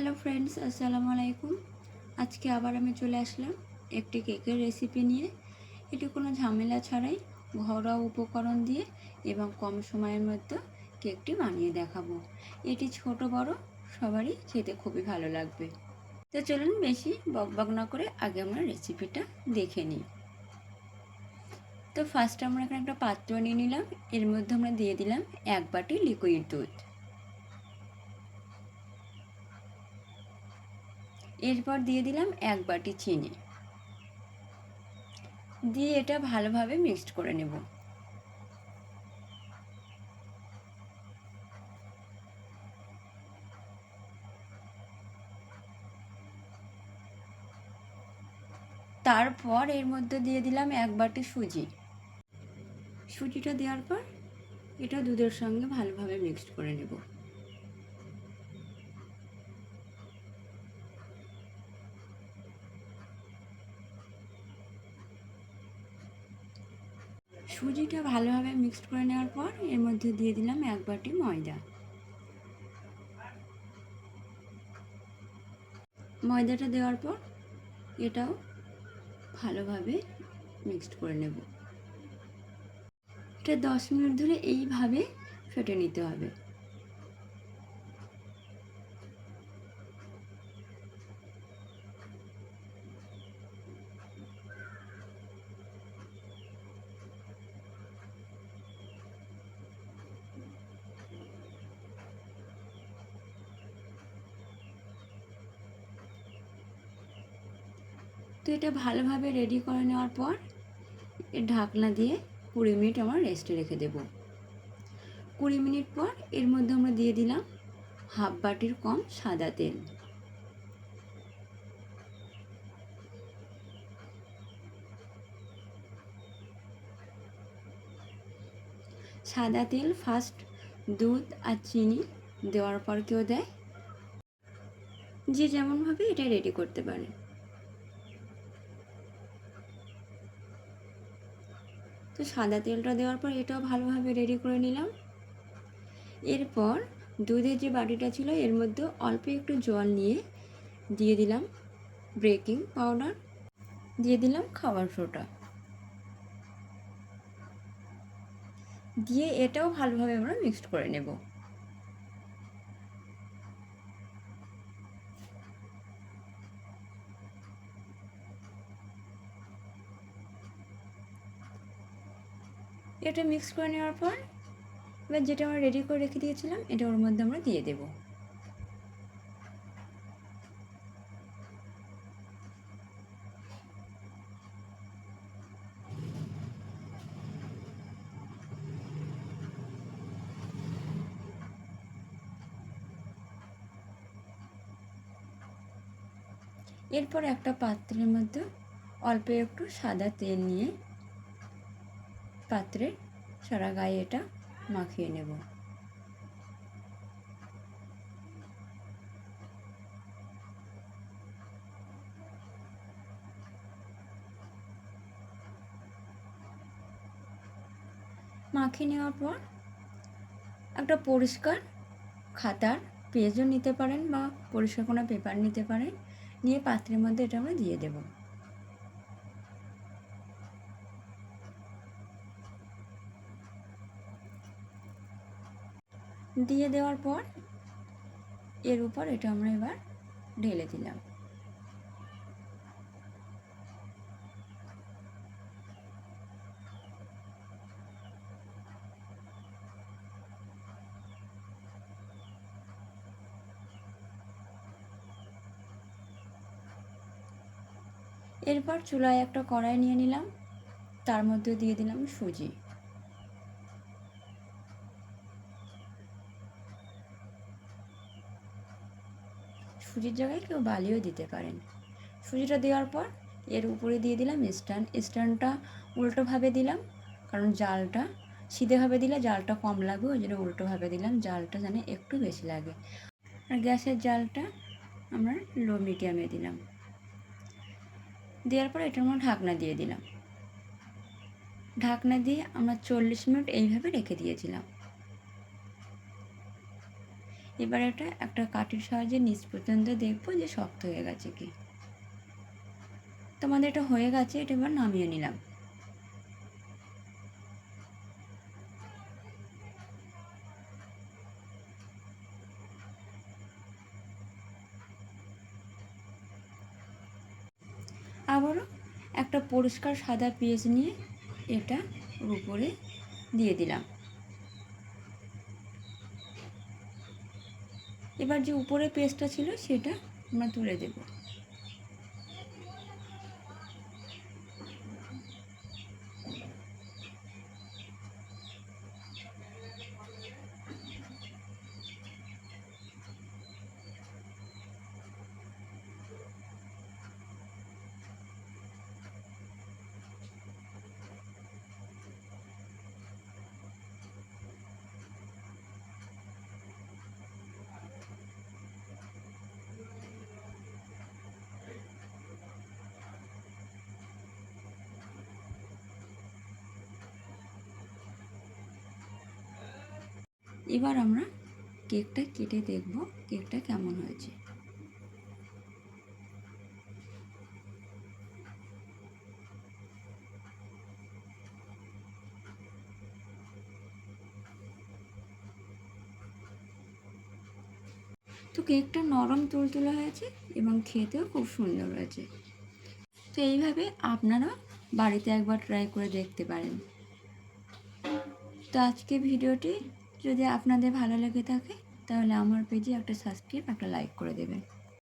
Hello friends আসসালামু আলাইকুম আজকে আবার আমি চলে আসলাম একটি কেকের রেসিপি নিয়ে। এটি কোনো ঝামেলা ছাড়াই ঘরোয়া উপকরণ দিয়ে এবং কম সময়ের মধ্যে কেকটি বানিয়ে দেখাবো। এটি ছোট, বড়, সবারই খেতে খুবই ভালো লাগবে। তো চলুন বেশি বকবক না করে আগে আমরা রেসিপিটা দেখে নিই। তো ফার্স্ট আমরা এখানে একটা পাত্র নিয়ে নিলাম। এর মধ্যে আমরা দিয়ে দিলাম এক বাটি লিকুইড দুধ। এরপর দিয়ে দিলাম এক বাটি চিনি। দিয়ে এটা ভালোভাবে মিক্সড করে নেব। তারপর এর মধ্যে দিয়ে দিলাম এক বাটি সুজি। সুজিটা দেওয়ার পর এটা দুধের সঙ্গে ভালোভাবে মিক্সড করে নেব। সুজিটা ভালোভাবে মিক্সড করে নেওয়ার পর এর মধ্যে দিয়ে দিলাম এক বাটি ময়দা। ময়দাটা দেওয়ার পর এটাও ভালোভাবে মিক্সড করে নেব। এটা দশ মিনিট ধরে এইভাবে ফেটে নিতে হবে। তো এটা ভালোভাবে রেডি করে নেওয়ার পর ঢাকনা দিয়ে কুড়ি মিনিট আমরা রেস্টে রেখে দেব। কুড়ি মিনিট পর এর মধ্যে আমরা দিয়ে দিলাম হাফ বাটির কম সাদা তেল। সাদা তেল ফার্স্ট দুধ আর চিনি দেওয়ার পর কেউ দেয়। যে যেমনভাবে এটা রেডি করতে পারে। তো সাদা তেলটা দেওয়ার পর এটাও ভালোভাবে রেডি করে নিলাম। এরপর দুধের যে বাটিটা ছিল, এর মধ্যে অল্প একটু জল নিয়ে দিয়ে দিলাম ব্রেকিং পাউডার দিয়ে দিলাম খাবার সোটা দিয়ে এটাও ভালোভাবে আমরা মিক্সড করে নেব। এটা মিক্স করে নেওয়ার পর এবার যেটা আমরা রেডি করে রেখে দিয়েছিলাম, এটা ওর মধ্যে আমরা দিয়ে দেব। এরপর একটা পাত্রের মধ্যে অল্প একটু সাদা তেল নিয়ে পাত্রে সারা গায়ে এটা মাখিয়ে নেব। মাখিয়ে নেওয়ার পর একটা পরিষ্কার খাতার পেজও নিতে পারেন বা পরিষ্কার কোনো পেপার নিতে পারেন। নিয়ে পাত্রের মধ্যে এটা আমরা দিয়ে দেবো। দিয়ে দেওয়ার পর এর উপর এটা আমরা এবার ঢেলে দিলাম। এরপর চুলায় একটা কড়াই নিয়ে নিলাম, তার মধ্যে দিয়ে দিলাম সুজি। সুজির জায়গায় কেউ বালিও দিতে পারেন। সুজিটা দেওয়ার পর এর উপরে দিয়ে দিলাম স্ট্যান্ড। স্ট্যান্ডটা উল্টোভাবে দিলাম, কারণ জালটা সিধেভাবে দিলে জালটা কম লাগবে ওই জন্য উল্টোভাবে দিলাম। জালটা যেন একটু বেশি লাগে। আর গ্যাসের জালটা আমরা লো মিডিয়ামে দিলাম। দেওয়ার পর এটার মধ্যে ঢাকনা দিয়ে দিলাম। ঢাকনা দিয়ে আমরা চল্লিশ মিনিট এইভাবে রেখে দিয়েছিলাম। এবার এটা একটা কাঠির সাহায্যে নিচ পর্যন্ত দেখব যে শক্ত হয়ে গেছে কি। তোমাদের এটা হয়ে গেছে, এটা এবার নামিয়ে নিলাম। আবারও একটা পরিষ্কার সাদা পেজ নিয়ে এটা উপরে দিয়ে দিলাম। এবার যে উপরে পেস্টটা ছিল সেটা আমরা তুলে দেব। এবার আমরা কেকটা কেটে দেখব কেকটা কেমন হয়েছে। তো কেকটা নরম তুলতুলে হয়েছে এবং খেতেও খুব সুন্দর হয়েছে। তো এইভাবে আপনারা বাড়িতে একবার ট্রাই করে দেখতে পারেন। তো আজকে ভিডিওটি যদি আপনাদের ভালো লেগে থাকে তাহলে আমার পেজে একটা সাবস্ক্রাইব একটা লাইক করে দেবেন।